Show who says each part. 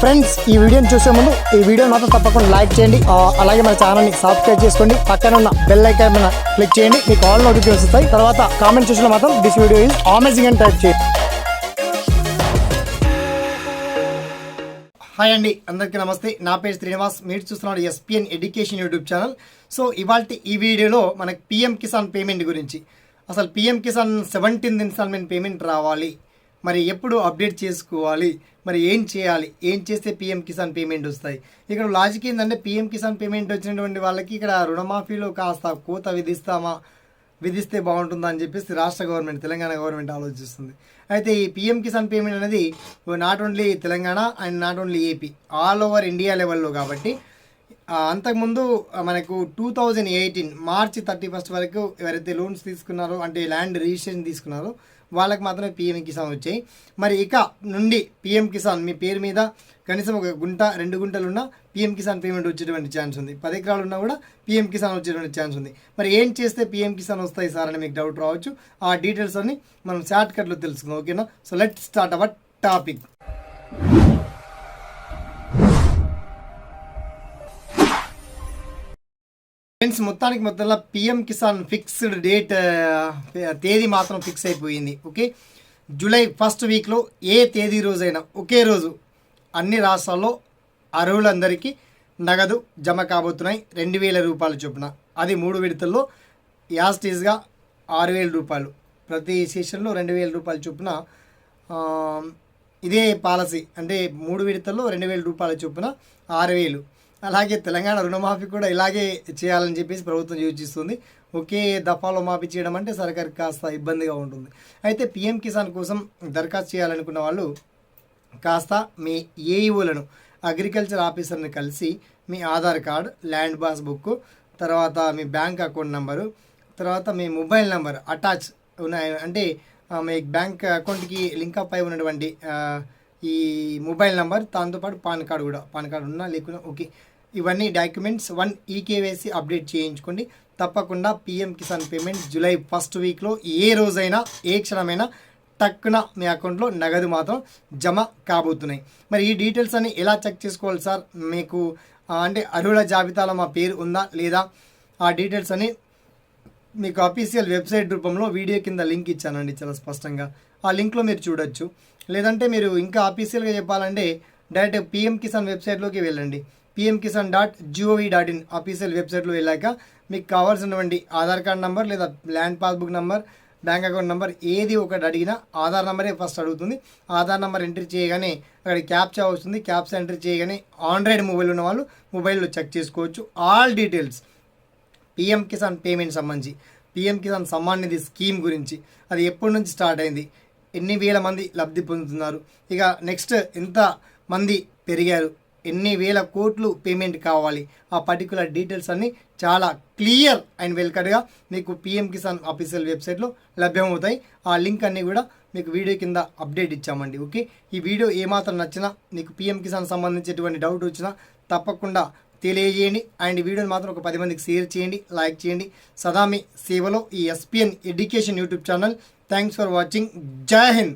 Speaker 1: Friends ఈ వీడియోని చూసే ముందు ఈ వీడియో మాత్రం తప్పకుండా లైక్ చేయండి. అలాగే మన ఛానల్ని సబ్స్క్రైబ్ చేసుకోండి. పక్కన ఉన్న బెల్ ఐకాన్ మీద క్లిక్ చేయండి. మీకు ఆల్ నోటిఫికేషన్ వస్తాయి. తర్వాత కామెంట్ చూసిన మాత్రం దిస్ వీడియో ఈజ్ అమేజింగ్ అని టైప్ చేయండి. హాయ్ అండి అందరికీ నమస్తే. నా పేరు శ్రీనివాస్. మీరు చూస్తున్నాడు SPN education YouTube channel so ఇవాళ ఈ వీడియోలో మనకి పిఎం కిసాన్ పేమెంట్ గురించి. అసలు PM Kisan seventeenth installment payment రావాలి. మరి ఎప్పుడు అప్డేట్ చేసుకోవాలి? మరి ఏం చేయాలి? ఏం చేస్తే పిఎం కిసాన్ పేమెంట్ వస్తాయి? ఇక్కడ లాజిక్ ఏంటంటే పిఎం కిసాన్ పేమెంట్ వచ్చినటువంటి వాళ్ళకి ఇక్కడ రుణమాఫీలో కాస్త కోత విధిస్తామా? విధిస్తే బాగుంటుందా అని చెప్పేసి రాష్ట్ర గవర్నమెంట్ తెలంగాణ గవర్నమెంట్ ఆలోచిస్తుంది. అయితే ఈ పిఎం కిసాన్ పేమెంట్ అనేది not only Telangana and not only AP all over India లెవెల్లో కాబట్టి అంతకుముందు మనకు two thousand eighteen March thirty first వరకు ఎవరైతే లోన్స్ తీసుకున్నారో అంటే ల్యాండ్ రిజిస్ట్రేషన్ తీసుకున్నారో వాళ్ళకి మాత్రమే పిఎం కిసాన్ వచ్చాయి. మరి ఇక నుండి పిఎం కిసాన్ మీ పేరు మీద కనీసం ఒక గుంట రెండు గుంటలు ఉన్న పిఎం కిసాన్ పేమెంట్ వచ్చేటువంటి ఛాన్స్ ఉంది. పది ఎకరాలు ఉన్నా కూడా పిఎం కిసాన్ వచ్చేటువంటి ఛాన్స్ ఉంది. మరి ఏం చేస్తే పిఎం కిసాన్ వస్తాయి సార్ అని మీకు డౌట్ రావచ్చు. ఆ డీటెయిల్స్ అన్ని మనం షార్ట్ కట్లో తెలుసుకుందాం. ఓకేనా so let start our topic friends మొత్తానికి మొత్తంలో పిఎం కిసాన్ ఫిక్స్డ్ డేట్ తేదీ మాత్రం ఫిక్స్ అయిపోయింది ఓకే జూలై ఫస్ట్ వీక్లో ఏ తేదీ రోజైనా ఒకే రోజు అన్ని రాష్ట్రాల్లో అర్హులందరికీ నగదు జమ కాబోతున్నాయి రెండు వేల రూపాయల చొప్పున. అది మూడు విడతల్లో యాస్టీస్గా ఆరు వేల రూపాయలు. ప్రతి సెషన్లో రెండు వేల రూపాయల చొప్పున ఇదే పాలసీ అంటే మూడు విడతల్లో రెండు వేల రూపాయల చొప్పున ఆరు వేలు. అలాగే తెలంగాణ రుణమాఫీ కూడా ఇలాగే చేయాలని చెప్పేసి ప్రభుత్వం యోచిస్తుంది. ఒకే దఫాలో మాఫీ చేయడం అంటే సర్కారు కాస్త ఇబ్బందిగా ఉంటుంది. అయితే పిఎం కిసాన్ కోసం దరఖాస్తు చేయాలనుకున్న వాళ్ళు కాస్త మీ ఏఈఓలను అగ్రికల్చర్ ఆఫీసర్ని కలిసి మీ Aadhaar card land passbook తర్వాత మీ బ్యాంక్ అకౌంట్ నెంబరు తర్వాత మీ మొబైల్ నెంబర్ అటాచ్ ఉన్నాయి. అంటే మీ బ్యాంక్ అకౌంట్కి లింక్ అప్ అయి ఉన్నటువంటి ఈ మొబైల్ నెంబర్ దాంతోపాటు పాన్ కార్డు కూడా పాన్ కార్డు ఉన్నా లేకున్నా ఓకే. ఇవన్నీ డాక్యుమెంట్స్. వన్ ఈకేవైసీ అప్డేట్ చేయించుకోండి. తప్పకుండా PM Kisan payment July first వీక్లో ఏ రోజైనా ఏ క్షణమైనా టక్కున మీ అకౌంట్లో నగదు మాత్రం జమ కాబోతున్నాయి. మరి ఈ డీటెయిల్స్ అన్ని ఎలా చెక్ చేసుకోవాలి సార్? మీకు అంటే అర్హుల జాబితాలో మా పేరు ఉందా లేదా? ఆ డీటెయిల్స్ అని మీకు అఫీషియల్ వెబ్సైట్ రూపంలో వీడియో కింద లింక్ ఇచ్చానండి చాలా స్పష్టంగా. ఆ లింక్లో మీరు చూడొచ్చు. లేదంటే మీరు ఇంకా అఫీషియల్గా చెప్పాలంటే డైరెక్ట్ పిఎం కిసాన్ వెబ్సైట్లోకి వెళ్ళండి. PM Kisan dot GOV dot in official వెబ్సైట్లో వెళ్ళాక మీకు కావాల్సినటువంటి ఆధార్ కార్డ్ నెంబర్ లేదా land passbook number bank account number ఏది ఒకటి అడిగినా ఆధార్ నెంబరే ఫస్ట్ అడుగుతుంది. ఆధార్ నెంబర్ ఎంట్రీ చేయగానే అక్కడ క్యాప్చా వస్తుంది. క్యాప్చా ఎంట్రీ చేయగానే ఆండ్రాయిడ్ మొబైల్ ఉన్న వాళ్ళు మొబైల్లో చెక్ చేసుకోవచ్చు. All details PM Kisan payment సంబంధించి పిఎం కిసాన్ సమ్మాన్ నిధి స్కీమ్ గురించి. అది ఎప్పటి నుంచి స్టార్ట్ అయింది? ఎన్ని వేల మంది లబ్ధి పొందుతున్నారు? ఇక నెక్స్ట్ ఎంత మంది పెరిగారు? ఎన్ని వేల కోట్లు పేమెంట్ కావాలి. ఆ పర్టికులర్ డీటెయిల్స్ అన్నీ చాలా క్లియర్ అండ్ వెల్కట్గా మీకు పిఎం కిసాన్ ఆఫీషియల్ వెబ్సైట్లో లభ్యమవుతాయి. ఆ లింక్ అన్నీ కూడా మీకు వీడియో కింద అప్డేట్ ఇచ్చామండి. ఓకే ఈ వీడియో ఏమాత్రం నచ్చినా మీకు పిఎం కిసాన్ సంబంధించేటువంటి డౌట్ వచ్చినా తప్పకుండా తెలియజేయండి. అండ్ వీడియోని మాత్రం ఒక పది మందికి షేర్ చేయండి లైక్ చేయండి. సదా మీ సేవలో ఈ SPN education YouTube channel thanks for watching జై హింద్